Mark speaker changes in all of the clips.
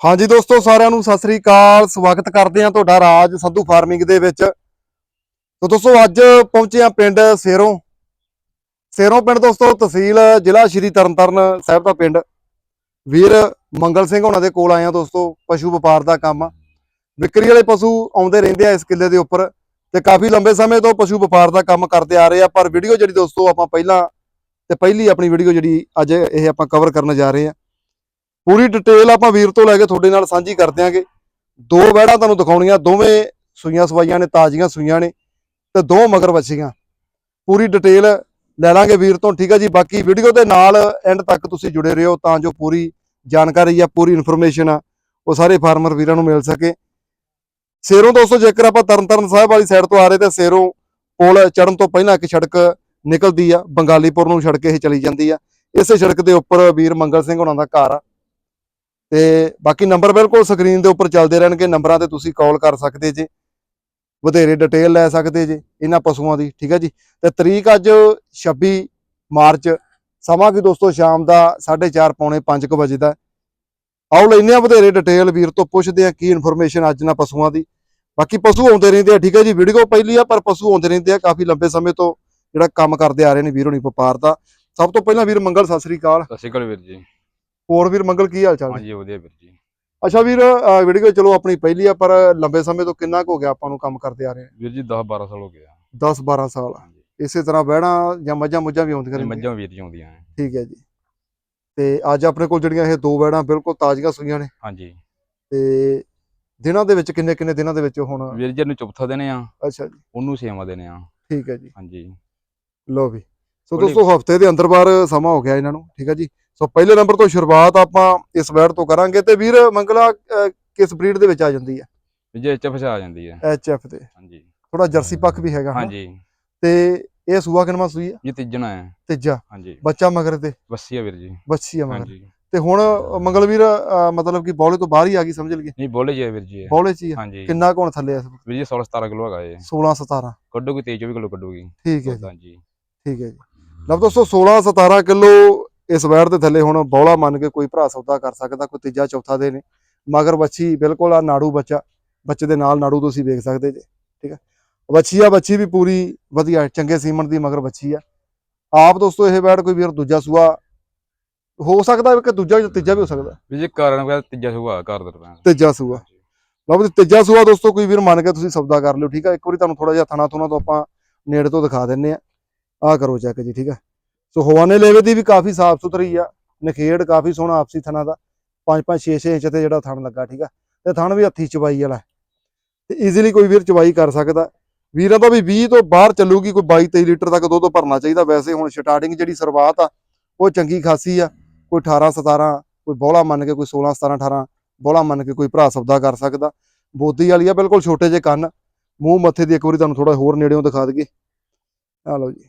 Speaker 1: ਹਾਂਜੀ ਦੋਸਤੋ, ਸਾਰਿਆਂ ਨੂੰ ਸਤਿ ਸ੍ਰੀ ਅਕਾਲ। ਸਵਾਗਤ ਕਰਦੇ ਹਾਂ ਤੁਹਾਡਾ ਰਾਜ ਸੰਧੂ ਫਾਰਮਿੰਗ ਦੇ ਵਿੱਚ। ਤੋ ਦੋਸਤੋ, ਅੱਜ ਪਹੁੰਚੇ ਹਾਂ ਪਿੰਡ ਸੇਰੋਂ। ਸੇਰੋਂ ਪਿੰਡ ਦੋਸਤੋ, ਤਹਿਸੀਲ ਜ਼ਿਲ੍ਹਾ ਸ਼੍ਰੀ ਤਰਨਤਾਰਨ ਸਾਹਿਬ ਦਾ ਪਿੰਡ। ਵੀਰ ਮੰਗਲ ਸਿੰਘ ਉਹਨਾਂ ਦੇ ਕੋਲ ਆਏ ਹਾਂ ਦੋਸਤੋ, ਪਸ਼ੂ ਵਪਾਰ ਦਾ ਕੰਮ। ਵਿਕਰੀ ਵਾਲੇ ਪਸ਼ੂ ਆਉਂਦੇ ਰਹਿੰਦੇ ਆ ਇਸ ਕਿੱਲੇ ਦੇ ਉੱਪਰ ਤੇ ਕਾਫੀ ਲੰਬੇ ਸਮੇਂ ਤੋਂ ਪਸ਼ੂ ਵਪਾਰ ਦਾ ਕੰਮ ਕਰਦੇ ਆ ਰਹੇ ਆ। ਪਰ ਵੀਡੀਓ ਜਿਹੜੀ ਦੋਸਤੋ, ਆਪਾਂ ਪਹਿਲਾਂ ਤੇ ਪਹਿਲੀ ਆਪਣੀ ਵੀਡੀਓ ਜਿਹੜੀ ਅੱਜ ਇਹ ਆਪਾਂ ਕਵਰ ਕਰਨ ਜਾ ਰਹੇ ਆ ਪੂਰੀ ਡਿਟੇਲ ਆਪਾਂ ਵੀਰ ਤੋਂ ਲੈ ਕੇ ਤੁਹਾਡੇ ਨਾਲ ਸਾਂਝੀ ਕਰ ਦਿਆਂਗੇ। ਦੋ ਵਹਿੜਾਂ ਤੁਹਾਨੂੰ ਦਿਖਾਉਣੀਆਂ, ਦੋਵੇਂ ਸੂਈਆਂ ਸਵਾਈਆਂ ਨੇ, ਤਾਜ਼ੀਆਂ ਸੂਈਆਂ ਨੇ ਤੇ ਦੋ ਮਗਰ ਵੱਛੀਆਂ ਪੂਰੀ ਡਿਟੇਲ ਲੈ ਲਾਂਗੇ ਵੀਰ ਤੋਂ, ਠੀਕ ਹੈ ਜੀ? ਬਾਕੀ ਵੀਡੀਓ ਦੇ ਨਾਲ ਐਂਡ ਤੱਕ ਤੁਸੀਂ ਜੁੜੇ ਰਹੋ ਤਾਂ ਜੋ ਪੂਰੀ ਜਾਣਕਾਰੀ ਆ ਪੂਰੀ ਇਨਫੋਰਮੇਸ਼ਨ ਆ ਉਹ ਸਾਰੇ ਫਾਰਮਰ ਵੀਰਾਂ ਨੂੰ ਮਿਲ ਸਕੇ। ਸੇਰੋਂ ਦੋਸਤੋ, ਜੇਕਰ ਆਪਾਂ ਤਰਨਤਾਰਨ ਸਾਹਿਬ ਵਾਲੀ ਸਾਈਡ ਤੋਂ ਆ ਰਹੇ ਤਾਂ ਸੇਰੋਂ ਕੋਲ ਚੜਨ ਤੋਂ ਪਹਿਲਾਂ ਇੱਕ ਸੜਕ ਨਿਕਲਦੀ ਆ, ਬੰਗਾਲੀਪੁਰ ਨੂੰ ਸੜਕ ਇਹ ਚਲੀ ਜਾਂਦੀ ਆ। ਇਸੇ ਸੜਕ ਦੇ ਉੱਪਰ ਵੀਰ ਮੰਗਲ ਸਿੰਘ ਹੋਣਾ ਦਾ ਘਰ ਆ। ਤੇ ਬਾਕੀ ਨੰਬਰ ਬਿਲਕੁਲ ਸਕਰੀਨ ਦੇ ਉੱਪਰ ਚੱਲਦੇ ਰਹਿਣਗੇ, ਨੰਬਰਾਂ ਤੇ ਤੁਸੀਂ ਕਾਲ ਕਰ ਸਕਦੇ ਜੇ, ਵਧੇਰੇ ਡਿਟੇਲ ਲੈ ਸਕਦੇ ਜੇ ਇਹਨਾਂ ਪਸ਼ੂਆਂ ਦੀ, ਠੀਕ ਹੈ ਜੀ? ਤੇ ਤਰੀਕ ਅੱਜ 26 ਮਾਰਚ, ਸਮਾਂ ਕੀ ਦੋਸਤੋ? ਸ਼ਾਮ ਦਾ 4:30 ਪੌਣੇ 5 ਵਜੇ ਦਾ। ਆਓ ਲੈਨੇ ਆ ਵਧੇਰੇ ਡਿਟੇਲ ਵੀਰ ਤੋਂ ਪੁੱਛਦੇ ਆ ਕੀ ਇਨਫੋਰਮੇਸ਼ਨ ਅੱਜ ਨਾ ਪਸ਼ੂਆਂ ਦੀ। ਬਾਕੀ ਪਸ਼ੂ ਆਉਂਦੇ ਰਹਿੰਦੇ ਆ, ਠੀਕ ਹੈ ਜੀ? ਵੀਡੀਓ ਪਹਿਲੀ ਆ, ਪਰ ਪਸ਼ੂ ਆਉਂਦੇ ਰਹਿੰਦੇ ਆ ਕਾਫੀ ਲੰਬੇ ਸਮੇਂ ਤੋਂ ਜਿਹੜਾ ਕੰਮ ਕਰਦੇ ਆ ਰਹੇ ਨੇ ਵੀਰ ਹੋਣੀ ਵਪਾਰ ਦਾ। ਸਭ ਤੋਂ ਪਹਿਲਾਂ ਵੀਰ ਮੰਗਲ, ਸਤਿ ਸ੍ਰੀ ਅਕਾਲ।
Speaker 2: ਸਤਿ ਸ਼੍ਰੀ ਅਕਾਲ ਵੀਰ ਜੀ।
Speaker 1: ਹੋਰ ਵੀਰ ਮੰਗਲ ਕੀ ਹਾਲ ਚਾਲ ਨੇ?
Speaker 2: ਹਾਂਜੀ ਵਧੀਆ ਵੀਰ ਜੀ।
Speaker 1: ਅੱਛਾ ਵੀਰ ਵੀਡੀਓ ਚਲੋ ਆਪਣੀ ਪਹਿਲੀ ਆ ਪਰ ਲੰਬੇ ਸਮੇਂ ਤੋਂ ਕਿੰਨਾ ਕੁ ਹੋ ਗਿਆ ਆਪਾਂ ਨੂੰ ਕੰਮ ਕਰਦੇ ਆ ਰਹੇ
Speaker 2: ਵੀਰ ਜੀ 10 12 ਸਾਲ ਹੋ ਗਿਆ
Speaker 1: 10 12 ਸਾਲ। ਇਸੇ ਤਰ੍ਹਾਂ ਬਹਿਣਾ ਜਾਂ ਮੱਝਾਂ ਮੁੱਝਾਂ ਵੀ ਆਉਂਦੀਆਂ ਰਹਿੰਦੀਆਂ?
Speaker 2: ਮੱਝਾਂ ਵੀਰ ਜੀ ਆਉਂਦੀਆਂ
Speaker 1: ਠੀਕ ਹੈ ਜੀ। ਤੇ ਅੱਜ ਆਪਣੇ ਕੋਲ ਜਿਹੜੀਆਂ ਇਹ ਦੋ ਬਹਿਣਾ ਬਿਲਕੁਲ ਤਾਜ਼ੀਆਂ ਸੂਈਆਂ ਨੇ।
Speaker 2: ਹਾਂਜੀ।
Speaker 1: ਤੇ ਦਿਨਾਂ ਦੇ ਵਿੱਚ ਕਿੰਨੇ ਕਿੰਨੇ ਦਿਨਾਂ ਦੇ ਵਿੱਚ ਹੁਣ?
Speaker 2: ਵੀਰ ਜੀ ਨੂੰ ਚੌਥਾ ਦਿਨ ਆ।
Speaker 1: ਅੱਛਾ ਜੀ।
Speaker 2: ਉਹਨੂੰ ਛੇਵਾਂ ਦਿਨ ਆ।
Speaker 1: ਠੀਕ ਹੈ ਜੀ।
Speaker 2: ਹਾਂਜੀ।
Speaker 1: ਲੋ ਵੀ। ਸੋ ਦੋਸਤੋ ਹਫ਼ਤੇ ਦੇ ਅੰਦਰ ਬਾਰ ਸਮਾਂ ਹੋ ਗਿਆ ਇਹਨਾਂ ਨੂੰ। ਠੀਕ ਹੈ ਜੀ। ਸੋ ਪਹਿਲੇ ਨੰਬਰ ਤੋਂ ਸ਼ੁਰੂਆਤ ਆਪਾਂ ਇਸ ਬੈਡ ਤੋਂ ਕਰਾਂਗੇ ਤੇ ਵੀਰ ਮੰਗਲਾ ਕਿਸ ਬਰੀਡ ਦੇ ਵਿੱਚ ਆ ਜਾਂਦੀ ਹੈ?
Speaker 2: ਵੀਰ ਜੀ ਇੱਥੇ ਫਸਾ ਜਾਂਦੀ ਹੈ।
Speaker 1: ਐਚ ਐਫ ਤੇ।
Speaker 2: ਹਾਂਜੀ।
Speaker 1: ਥੋੜਾ ਜਰਸੀ ਪੱਕ ਵੀ ਹੈਗਾ?
Speaker 2: ਹਾਂਜੀ।
Speaker 1: ਤੇ ਇਹ ਸੂਆ ਕਿਨਵਾ ਸੂਈ ਹੈ?
Speaker 2: ਇਹ ਤੀਜਣਾ ਹੈ।
Speaker 1: ਤੀਜਾ।
Speaker 2: ਹਾਂਜੀ।
Speaker 1: ਬੱਚਾ ਮਗਰ ਤੇ?
Speaker 2: ਵੱਸੀ ਆ ਵੀਰ ਜੀ।
Speaker 1: ਬੱਚੀ ਆ ਮਗਰ। ਤੇ ਹੁਣ ਮੰਗਲਵੀਰ ਅਹ, ਮਤਲਬ ਕਿ ਬੌਲੇ ਤੋਂ ਬਾਹਰ ਹੀ ਆ ਗਈ ਸਮਝ ਲਈਏ?
Speaker 2: ਨਹੀਂ ਬੋਲੇ ਜੀ ਆ ਵੀਰ ਜੀ।
Speaker 1: ਬੌਲੇ ਚ ਹੀ ਆ
Speaker 2: ਹਾਂਜੀ।
Speaker 1: ਕਿੰਨਾ ਕੋਣ ਥੱਲੇ ਆ
Speaker 2: ਵੀਰ ਜੀ 16 17 ਕਿਲੋ ਹੈਗਾ ਇਹ।
Speaker 1: 16 17
Speaker 2: ਕੱਢੂਗੀ 23 24 ਕਿਲੋ ਕੱਢੂਗੀ।
Speaker 1: ਠੀਕ ਹੈ ਜੀ।
Speaker 2: ਹਾਂਜੀ।
Speaker 1: ਠੀਕ ਹੈ ਜੀ। ਲਓ ਦੋਸਤੋ 16 17 ਕਿਲੋ ਇਸ ਵੈੜ ਦੇ ਥੱਲੇ ਹੁਣ ਬੌਲਾ ਮੰਨ ਕੇ ਕੋਈ ਭਰਾ ਸੌਦਾ ਕਰ ਸਕਦਾ ਕੋਈ ਤੀਜਾ ਚੌਥਾ ਦੇ ਨੇ। ਮਗਰ ਬੱਚੀ ਬਿਲਕੁਲ ਆ ਨਾੜੂ ਬੱਚਾ ਬੱਚੇ ਦੇ ਨਾਲ ਨਾੜੂ ਤੁਸੀਂ ਵੇਖ ਸਕਦੇ ਜੇ ਠੀਕ ਹੈ ਬੱਚੀ ਆ ਬੱਚੀ ਵੀ ਪੂਰੀ ਵਧੀਆ ਹੈ, ਚੰਗੇ ਸੀਮਨ ਦੀ ਮਗਰ ਬੱਚੀ ਆ। ਆਪ ਦੋਸਤੋ ਇਹ ਵੈੜ ਕੋਈ ਵੀਰ ਦੂਜਾ ਸੂਆ ਹੋ ਸਕਦਾ ਕਿ ਦੂਜਾ ਜਾਂ ਤੀਜਾ ਵੀ ਹੋ ਸਕਦਾ?
Speaker 2: ਵੀਰ ਜੀ ਕਾਰਨ ਵਗੈਰਾ ਤੀਜਾ ਸੁਭਾਅ ਘਰ ਦਾ ਰੁਪਿਆ
Speaker 1: ਤੀਜਾ ਸੂਆ। ਲਓ ਵੀ ਤੀਜਾ ਸੂਆ ਦੋਸਤੋ ਕੋਈ ਵੀਰ ਮੰਨ ਕੇ ਤੁਸੀਂ ਸੌਦਾ ਕਰ ਲਿਓ ਠੀਕ ਆ? ਇੱਕ ਵਾਰੀ ਤੁਹਾਨੂੰ ਥੋੜਾ ਜਿਹਾ ਥਣਾ ਥੁਣਾ ਤੋਂ ਆਪਾਂ ਨੇੜੇ ਤੋਂ ਦਿਖਾ ਦਿੰਨੇ ਆ। ਆਹ ਕਰੋ ਚੈੱਕ ਜੀ ਠੀਕ ਆ? ਸੋ ਹਵਾਨੇ ਲੇਵੇ ਦੀ ਵੀ ਕਾਫੀ ਸਾਫ਼ ਸੁਥਰੀ ਆ, ਨਖੇੜ ਕਾਫੀ ਸੋਹਣਾ ਆਪਸੀ ਥਣਾ ਦਾ 5 5 6 6 ਇੰਚ ਤੇ ਜਿਹੜਾ ਥਣ ਲੱਗਾ, ਠੀਕ ਆ? ਤੇ ਥਣ ਵੀ ਹੱਥੀ ਚਬਾਈ ਵਾਲਾ ਤੇ ਈਜ਼ੀਲੀ ਕੋਈ ਵੀਰ ਚਬਾਈ ਕਰ ਸਕਦਾ। ਵੀਰਾਂ ਦਾ ਵੀ 20 ਤੋਂ ਬਾਹਰ ਚੱਲੂਗੀ, ਕੋਈ 22 23 ਲੀਟਰ ਤੱਕ ਦੁੱਧ ਭਰਨਾ ਚਾਹੀਦਾ। ਵੈਸੇ ਹੁਣ ਸਟਾਰਟਿੰਗ ਜਿਹੜੀ ਸ਼ੁਰੂਆਤ ਆ, ਉਹ ਚੰਗੀ ਖਾਸੀ ਆ। ਕੋਈ 18 17 ਕੋਈ ਬੋਲਾ ਮੰਨ ਕੇ, ਕੋਈ 16 17 18 ਬੋਲਾ ਮੰਨ ਕੇ ਕੋਈ ਭਰਾ ਸੌਦਾ ਕਰ ਸਕਦਾ। ਬੋਦੀ ਵਾਲੀ ਆ, ਬਿਲਕੁਲ ਛੋਟੇ ਜਿਹੇ ਕੰਨ। ਮੂੰਹ ਮੱਥੇ ਦੀ ਇੱਕ ਵਾਰੀ ਤੁਹਾਨੂੰ ਥੋੜਾ ਹੋਰ ਨੇੜਿਓਂ ਦਿਖਾ ਦਈਏ। ਆ ਲਓ ਜੀ।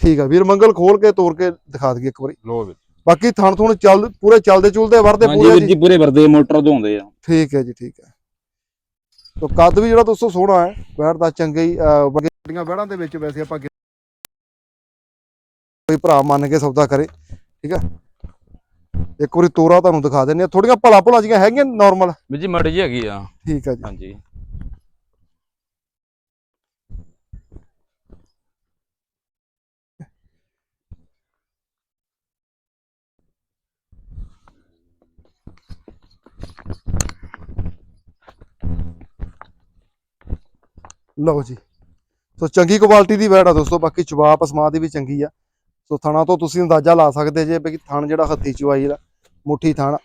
Speaker 1: ਠੀਕ ਆ ਵੀਰ ਮੰਗਲ ਖੋਲ ਕੇ ਤੋੜ ਕੇ ਦਿਖਾ ਦਈਏ ਇੱਕ ਵਾਰੀ।
Speaker 2: ਲੋ ਵੀਰ।
Speaker 1: ਬਾਕੀ ਥਣ ਥੁਣ ਚੱਲ ਪੂਰੇ ਚੱਲਦੇ ਚੁਲਦੇ ਵਰਦੇ
Speaker 2: ਹਾਂਜੀ
Speaker 1: ਪੂਰੇ
Speaker 2: ਵੀਰ
Speaker 1: ਜੀ
Speaker 2: ਜੀ। ਪੂਰੇ ਵਰਦੇ ਮੋਟਰ ਧੋਂਦੇ ਆ।
Speaker 1: ਠੀਕ ਹੈ ਜੀ ਠੀਕ ਹੈ। ਤੋ ਕੱਦ ਵੀ ਜਿਹੜਾ ਦੋਸਤੋ ਸੋਹਣਾ ਹੈ ਬੈੜ ਦਾ ਚੰਗਾ ਹੀ ਅਹ, ਵੱਡੀਆਂ ਬੈੜਾਂ ਦੇ ਵਿੱਚ ਵੈਸੇ ਆਪਾਂ ਕੋਈ ਭਰਾ ਮੰਨ ਕੇ ਸੌਦਾ ਕਰੇ ਠੀਕ ਹੈ। ਇੱਕ ਵਾਰੀ ਤੋਰਾ ਤੁਹਾਨੂੰ ਦਿਖਾ ਦਿੰਨੇ ਆ ਥੋੜੀਆਂ ਭਲਾ ਭਲਾ ਜੀਆਂ ਹੈਗੀਆਂ ਨਾਰਮਲ
Speaker 2: ਵੀਰ ਜੀ ਮੜ ਜੀ ਹੈਗੀ ਆ।
Speaker 1: ਠੀਕ ਹੈ ਜੀ।
Speaker 2: ਹਾਂਜੀ।
Speaker 1: ਲਓ ਜੀ। ਸੋ ਚੰਗੀ ਕੁਆਲਿਟੀ ਦੀ ਵੈੜ ਆ ਦੋਸਤੋ, ਬਾਕੀ ਚਵਾਪ ਅਸਮਾ ਦੀ ਵੀ ਚੰਗੀ ਆ। ਸੋ ਥਣਾ ਤੋਂ ਤੁਸੀਂ ਅੰਦਾਜ਼ਾ ਲਾ ਸਕਦੇ ਜੇ ਵੀ ਥਣ ਜਿਹੜਾ ਹੱਥੀ ਚਵਾਈ ਦਾ, ਮੁੱਠੀ ਥਣ।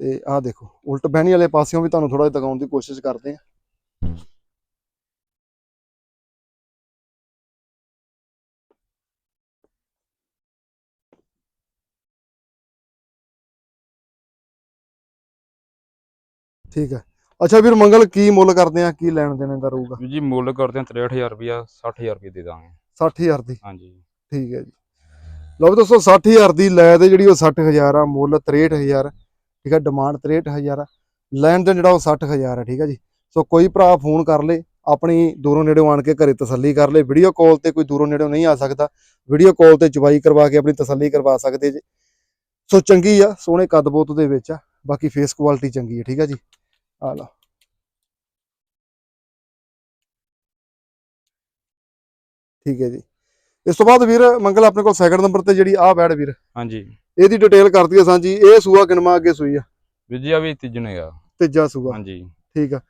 Speaker 1: ਤੇ ਆਹ ਦੇਖੋ, ਉਲਟ ਬਹਿਣੀ ਵਾਲੇ ਪਾਸਿਓਂ ਵੀ ਤੁਹਾਨੂੰ ਥੋੜਾ ਜਿਹਾ ਦਿਖਾਉਣ ਦੀ ਕੋਸ਼ਿਸ਼ ਕਰਦੇ ਆ। ਠੀਕ ਹੈ। ਅੱਛਾ ਵੀਰ ਮੰਗਲ ਕੀ ਮੁੱਲ ਕਰਦੇ ਆ? ਕੀ ਲੈਣ ਦੇਣ ਦਾ ਰਹੂਗਾ?
Speaker 2: ਜੀ ਮੁੱਲ ਕਰਦੇ ਆ 63000 ਰੁਪਿਆ 60000 ਰੁਪਏ ਦੇ ਦਾਂਗੇ।
Speaker 1: 60000 ਦੀ?
Speaker 2: ਹਾਂਜੀ।
Speaker 1: ਠੀਕ ਹੈ ਜੀ। ਲਓ ਵੀ ਦੋਸਤੋ 60000 ਦੀ ਲੈ ਤੇ ਜਿਹੜੀ ਉਹ 60000 ਆ ਮੁੱਲ 63000 ਠੀਕ ਹੈ ਡਿਮਾਂਡ 63000 ਆ। ਲੈਣ ਦੇਣ ਜਿਹੜਾ ਉਹ 60000 ਆ ਠੀਕ ਹੈ ਜੀ। ਸੋ ਕੋਈ ਭਰਾ ਫੋਨ ਕਰ ਲੇ ਆਪਣੀ ਦੂਰੋਂ ਨੇੜੋਂ ਆਣ ਕੇ ਘਰੇ ਤਸੱਲੀ ਕਰ ਲੇ। ਵੀਡੀਓ ਕਾਲ ਤੇ ਕੋਈ ਦੂਰੋਂ ਨੇੜੋਂ ਨਹੀਂ ਆ ਸਕਦਾ। ਵੀਡੀਓ ਕਾਲ ਤੇ ਚਵਾਈ ਕਰਵਾ ਕੇ ਆਪਣੀ ਤਸੱਲੀ ਕਰਵਾ ਸਕਦੇ ਜੇ। ਸੋ ਚੰਗੀ ਆ ਸੋਹਣੇ ਕੱਦ ਬੋਤ ਦੇ ਵਿੱਚ ਆ। ਬਾਕੀ ਫੇਸ ਕੁਆਲਿਟੀ ਚੰਗੀ ਹੈ ਠੀਕ ਆ ਜੀ। ਆ ਲਓ ਠੀਕ ਹੈ ਜੀ। ਇਸ ਤੋਂ ਬਾਅਦ ਵੀਰ ਮੰਗਲ ਆਪਣੇ ਕੋਲ ਸੈਕਿੰਡ ਨੰਬਰ ਤੇ ਜਿਹੜੀ ਆ ਬੈੜ ਵੀਰ।
Speaker 2: ਹਾਂਜੀ।
Speaker 1: ਇਹਦੀ ਡਿਟੇਲ ਕਰ ਦਈਏ ਸਾਂਝੀ। ਇਹ ਸੂਆ ਕਿਨਮਾ ਅੱਗੇ ਸੂਈ ਆ?
Speaker 2: ਵੀਰ ਜੀ ਆ ਵੀ ਤੀਜਣੇ ਆ
Speaker 1: ਤੀਜਾ ਸੂਆ।
Speaker 2: ਹਾਂਜੀ।
Speaker 1: ਠੀਕ ਆ।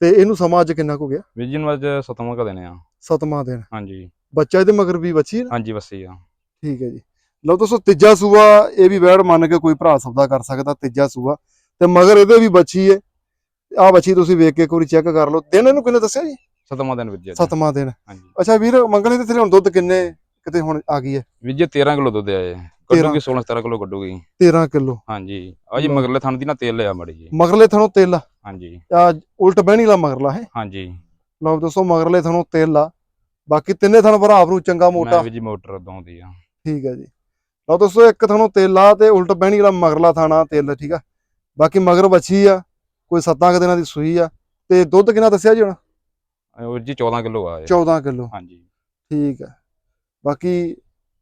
Speaker 1: ਤੇ ਇਹਨੂੰ ਸਮਾਂ ਅੱਜ ਕਿੰਨਾ ਕੁ ਹੋ ਗਿਆ?
Speaker 2: ਵੀਰ ਜੀ ਨੂੰ ਅੱਜ ਸਤਵਾਂ ਕ ਦੇਣੇ ਆ।
Speaker 1: ਸਤਵਾਂ ਦਿਨ।
Speaker 2: ਹਾਂਜੀ।
Speaker 1: ਬੱਚਾ ਇਹਦੇ ਮਗਰ ਵੀ ਬੱਚੀ ਹੈ?
Speaker 2: ਹਾਂਜੀ ਵਸੀ ਆ।
Speaker 1: ਠੀਕ ਹੈ ਜੀ। ਲਓ ਦੋਸਤੋ ਤੀਜਾ ਸੂਆ ਇਹ ਵੀ ਵੈੜ ਮੰਨ ਕੇ ਕੋਈ ਭਰਾ ਸੌਦਾ ਕਰ ਸਕਦਾ ਤੀਜਾ ਸੂਆ। ਤੇ ਮਗਰ ਇਹਦੇ ਵੀ ਬੱਚੀ ਹੈ ਆ ਬੱਚੀ ਤੁਸੀਂ ਵੇਖ ਕੇ ਇੱਕ ਵਾਰੀ ਚੈੱਕ ਕਰ ਲਓ। ਦਿਨ ਇਹਨੂੰ ਕਿੰਨੇ ਦੱਸਿਆ ਜੀ?
Speaker 2: ਸਤਵਾਂ ਦਿਨ ਵੀਰ ਜੀ। ਅੱਜ।
Speaker 1: ਸਤਵਾਂ ਦਿਨ।
Speaker 2: ਹਾਂਜੀ।
Speaker 1: ਅੱਛਾ ਵੀਰ ਮੰਗਣੇ ਤੇ ਥਲੇ ਹੁਣ ਦੁੱਧ ਕਿੰਨੇ ਕਿਤੇ ਹੁਣ ਆ ਗਈ ਹੈ?
Speaker 2: ਵੀਰ ਜੀ 13 ਕਿਲੋ ਦੁੱਧ ਆਏ ਕੱਢੂਗੀ 16 17 ਕਿਲੋ ਕੱਢੂਗੀ।
Speaker 1: 13 ਕਿਲੋ।
Speaker 2: ਹਾਂਜੀ। ਆ ਜੀ। ਮਗਰਲੇ ਥਣ ਦੀ ਨਾ ਤੇਲ ਲਿਆ ਮੜੀ ਜੀ।
Speaker 1: ਮਗਰਲੇ ਥਣੋਂ ਤੇਲ ਆ।
Speaker 2: ਹਾਂਜੀ।
Speaker 1: ਆਹ ਉਲਟ ਬਹਿਣੀ ਲਾ ਮਗਰਲਾ ਹੈ
Speaker 2: ਹਾਂਜੀ।
Speaker 1: ਲਓ ਦੋਸਤੋ ਮਗਰਲੇ ਥਣੋਂ ਤੇਲ ਆ। ਬਾਕੀ ਤਿੰਨੇ ਥਣ ਭਰਾ ਭਰੂ ਚੰਗਾ ਮੋਟਾ।
Speaker 2: ਮੈਂ ਜੀ ਮੋਟਰ ਦੋਂਦੀ ਆ।
Speaker 1: ਠੀਕ ਹੈ ਜੀ। ਲਓ ਦੋਸਤੋ ਇੱਕ ਥਣੋਂ ਤੇਲ ਆ ਤੇ ਉਲਟ ਬਹਿਣੀ ਵਾਲਾ ਮਗਰਲਾ ਥਾਣਾ ਤੇਲ ਠੀਕ ਆ। ਬਾਕੀ ਮਗਰ ਬੱਚੀ ਆ। ਕੋਈ 7 ਕੁ ਦਿਨਾਂ ਦੀ ਸੂਈ ਆ। ਤੇ ਦੁੱਧ ਕਿੰਨਾ ਦੱਸਿਆ ਜੀ ਹੁਣ?
Speaker 2: ਇਹ ਵੀਰ ਜੀ 14 ਕਿਲੋ ਆ ਇਹ।
Speaker 1: 14 ਕਿਲੋ।
Speaker 2: ਹਾਂਜੀ।
Speaker 1: ਠੀਕ ਆ। ਬਾਕੀ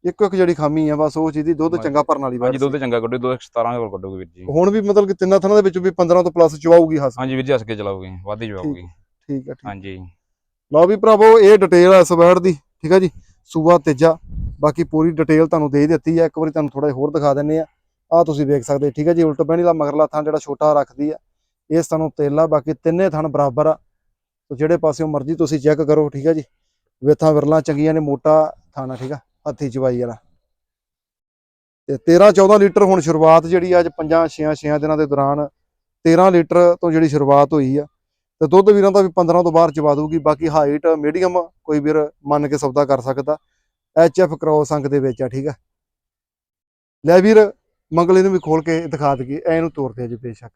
Speaker 1: ਇੱਕੋ ਇੱਕ ਜਿਹੜੀ ਖਾਮੀ ਆ ਬਸ ਉਹ ਚੀਜ਼ ਦੀ ਦੁੱਧ। ਚੰਗਾ ਭਰਨ ਵਾਲੀ
Speaker 2: ਹਾਂਜੀ ਦੁੱਧ ਚੰਗਾ ਕੱਢੂ ਦੁੱਧ 17 ਕਿਲੋ ਕੱਢੂਗੀ ਵੀਰ ਜੀ।
Speaker 1: ਹੁਣ ਵੀ ਮਤਲਬ ਕਿ ਤਿੰਨਾਂ ਥਣਾਂ ਦੇ ਵਿੱਚੋਂ ਵੀ 15 ਤੋਂ ਪਲੱਸ ਚਵਾਊਗੀ ਹੱਸ।
Speaker 2: ਹਾਂਜੀ ਵੀਰ ਜੀ ਹੱਸ ਕੇ ਚਲਾਉਗੀ ਵਾਧੀ ਚਲਾਉਗੀ
Speaker 1: ਠੀਕ ਆ ਠੀਕ।
Speaker 2: ਹਾਂਜੀ।
Speaker 1: ਲਓ ਵੀ ਭਰਾਵੋ ਇਹ ਡਿਟੇਲ ਆ ਇਸ ਵੈੜ ਦੀ। ਠੀਕ ਆ ਜੀ? ਸੂਆ ਤੇਜਾ। ਬਾਕੀ ਪੂਰੀ ਡਿਟੇਲ ਤੁਹਾਨੂੰ ਦੇ ਦਿੱਤੀ ਆ। ਇੱਕ ਵਾਰੀ ਤੁਹਾਨੂੰ ਥੋੜਾ ਹੋਰ ਦਿਖਾ ਦਿੰਨੇ ਆ। ਆ ਤੁਸੀਂ ਵੇਖ ਸਕਦੇ ਠੀਕ ਆ ਜੀ? ਉਲਟ ਬਹਿਣੀ ਦਾ ਮਗਰਲਾ ਥਾਂ ਜਿਹੜਾ ਛੋਟਾ ਰੱਖਦੀ ਆ। ਇਸ ਤੁਹਾਨੂੰ ਤੇਲਾ, ਬਾਕੀ ਤਿੰਨੇ ਥਣ ਬਰਾਬਰ ਆ। ਤੇ ਜਿਹੜੇ ਪਾਸਿਓਂ ਮਰਜ਼ੀ ਤੁਸੀਂ ਚੈੱਕ ਕਰੋ, ਠੀਕ ਆ ਜੀ? ਵੇਥਾਂ ਵਿਰਲਾ ਚੰਗੀਆਂ ਨੇ, ਮੋਟਾ ਥਾਣਾ ਠੀਕ ਆ? ਹੱਥੀ ਚਵਾਈ ਵਾਲਾ। ਤੇ 13 14 ਲੀਟਰ ਹੁਣ ਸ਼ੁਰੂਆਤ ਜਿਹੜੀ ਅੱਜ 5 6 6 ਦਿਨਾਂ ਦੇ ਦੌਰਾਨ 13 ਲੀਟਰ ਤੋਂ ਜਿਹੜੀ ਸ਼ੁਰੂਆਤ ਹੋਈ ਆ। ਤੇ ਦੁੱਧ ਵੀਰਾਂ ਦਾ ਵੀ 15 ਤੋਂ ਬਾਹਰ ਚਵਾ ਦੂਗੀ ਬਾਕੀ ਹਾਈਟ, ਮੀਡੀਅਮ ਕੋਈ ਵੀਰ ਮੰਨ ਕੇ ਸੌਦਾ ਕਰ ਸਕਦਾ। ਐਚ ਐਫ ਕ੍ਰੋਸ ਅੰਕ ਦੇ ਵਿੱਚ ਆ, ਠੀਕ ਆ? ਲੈ ਵੀਰ, ਮੰਗਲੇ ਨੂੰ ਵੀ ਖੋਲ ਕੇ ਦਿਖਾ ਦਈਏ, ਐ ਇਹਨੂੰ ਤੋਰਦੇ ਆ ਜੀ, ਬੇਸ਼ੱਕ।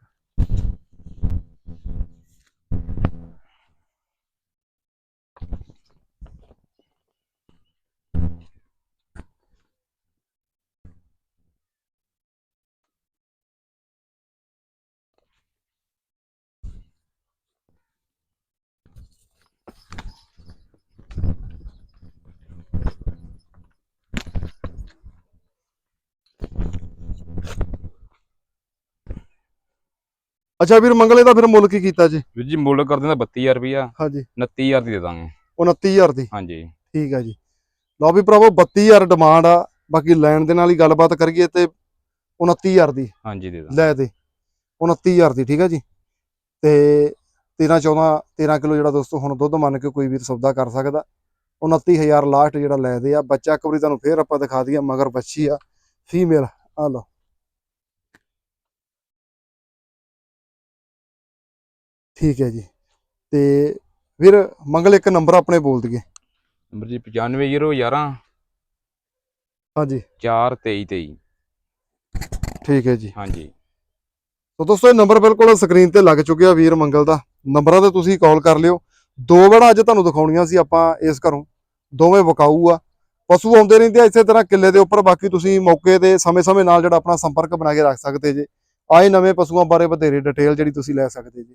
Speaker 1: ਅੱਛਾ ਵੀਰ ਮੰਗਲੇ ਦਾ ਫਿਰ ਮੁੱਲ ਕੀ ਕੀਤਾ ਜੀ?
Speaker 2: ਵੀਰ ਜੀ ਮੁੱਲ ਕਰ ਦਿੰਦਾ 32000 ਰੁਪਿਆ
Speaker 1: ਹਾਂਜੀ।
Speaker 2: 29000 ਦੀ ਦੇ ਦਾਂਗੇ।
Speaker 1: 29000 ਦੀ?
Speaker 2: ਹਾਂਜੀ।
Speaker 1: ਠੀਕ ਆ ਜੀ। ਲਓ ਵੀ ਭਰਾਵੋ 32000 ਡਿਮਾਂਡ ਆ। ਬਾਕੀ ਲੈਣ ਦੇ ਨਾਲ ਹੀ ਗੱਲਬਾਤ ਕਰੀਏ ਤੇ 29000 ਦੀ।
Speaker 2: ਹਾਂਜੀ ਦੇ ਦਾਂਗੇ।
Speaker 1: ਲੈ ਦੇ 29000 ਦੀ ਠੀਕ ਆ ਜੀ। ਤੇ 13 14 13 ਕਿਲੋ ਜਿਹੜਾ ਦੋਸਤੋ ਹੁਣ ਦੁੱਧ ਮੰਨ ਕੇ ਕੋਈ ਵੀਰ ਸੌਦਾ ਕਰ ਸਕਦਾ। 29000 ਲਾਸਟ ਜਿਹੜਾ ਲੈ ਦੇ ਆ। ਬੱਚਾ ਇੱਕ ਵਾਰੀ ਤੁਹਾਨੂੰ ਫੇਰ ਆਪਾਂ ਦਿਖਾ ਦਈਏ ਮਗਰ ਬੱਚੀ ਆ ਫੀਮੇਲ ਆ ਲਓ। ਠੀਕ ਹੈ ਜੀ। ਤੇ ਵੀਰ ਮੰਗਲ ਇੱਕ ਨੰਬਰ ਆਪਣੇ ਬੋਲ ਦਈਏ।
Speaker 2: ਨੰਬਰ ਜੀ 95011
Speaker 1: ਹਾਂਜੀ।
Speaker 2: 42323
Speaker 1: ਠੀਕ ਹੈ ਜੀ।
Speaker 2: ਹਾਂਜੀ।
Speaker 1: ਤੋ ਦੋਸਤੋ ਇਹ ਨੰਬਰ ਬਿਲਕੁਲ ਸਕਰੀਨ ਤੇ ਲੱਗ ਚੁੱਕਿਆ ਵੀਰ ਮੰਗਲ ਦਾ। ਨੰਬਰਾਂ ਤੇ ਤੁਸੀਂ ਕਾਲ ਕਰ ਲਿਓ। ਦੋ ਵੜਾ ਅੱਜ ਤੁਹਾਨੂੰ ਦਿਖਾਉਣੀਆਂ ਸੀ ਆਪਾਂ ਇਸ ਘਰੋਂ। ਦੋਵੇਂ ਵਿਕਾਊ ਆ। ਪਸ਼ੂ ਆਉਂਦੇ ਰਹਿੰਦੇ ਆ ਇਸੇ ਤਰ੍ਹਾਂ ਕਿੱਲੇ ਦੇ ਉੱਪਰ। ਬਾਕੀ ਤੁਸੀਂ ਮੌਕੇ ਤੇ ਸਮੇਂ-ਸਮੇਂ ਨਾਲ ਜਿਹੜਾ ਆਪਣਾ ਸੰਪਰਕ ਬਣਾ ਕੇ ਰੱਖ ਸਕਦੇ ਜੇ। ਆਏ ਨਵੇਂ ਪਸ਼ੂਆਂ ਬਾਰੇ ਵਧੇਰੇ ਡਿਟੇਲ ਜਿਹੜੀ ਤੁਸੀਂ ਲੈ ਸਕਦੇ ਜੀ।